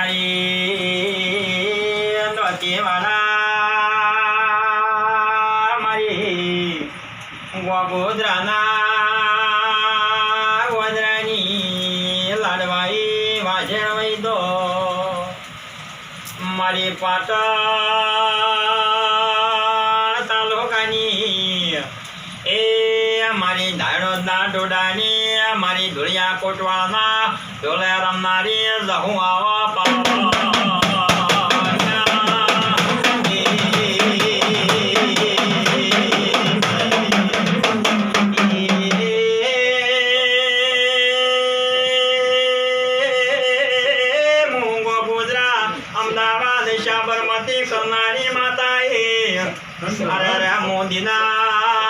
મારી ડોચી વાળા મારી ગોગોદરાના ગોદરાની લાડવાઈ વાજણવાઈ દો મારી પાટણ તાલુકાની એ મારી ધાણોદના ડોડાની, મારી ધુળિયા કોટવાળના ઢોલે રમનારી જહું આવા અમદાવાદ સાબરમતી કરનારી માતાએ. અરે રે મોદીના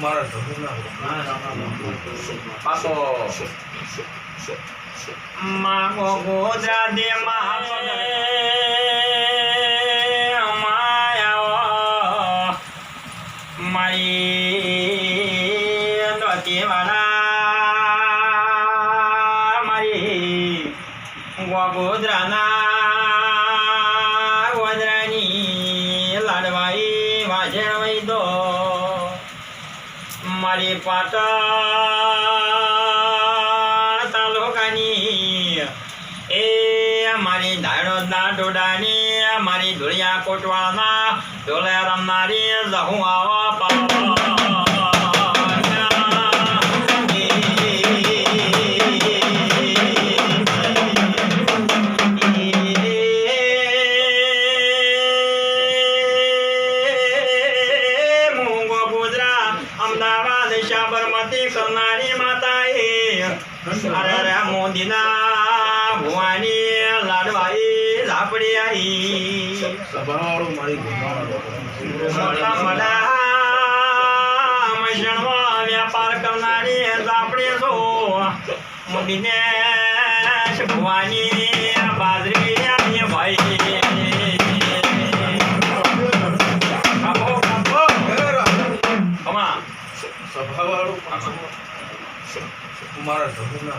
મારા ઢગુના પાછો. માગો ગોધરા દે માયા મારી દોતી વાળા મારી ગોધરાના મારી પાટણ તાલુકાની. એ મારી ધાણોદના ડોડાની મારી ધુળિયા કોટવાળના ઢોલે રમનારી જહું આવા સાબરમતી કરનારી માતાએ અરે રે મોદીના ભુવાની લાડવાઈ લાપડી આઈ સભાવાળો મારી મસણમાં વ્યાપાર કરનારી લાપડી છો મોદીને ભુવાની સભાવાળો મારા ઢગુના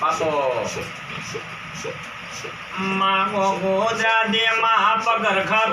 પાછો. માગો ગોધરા દે મહાપગર ખર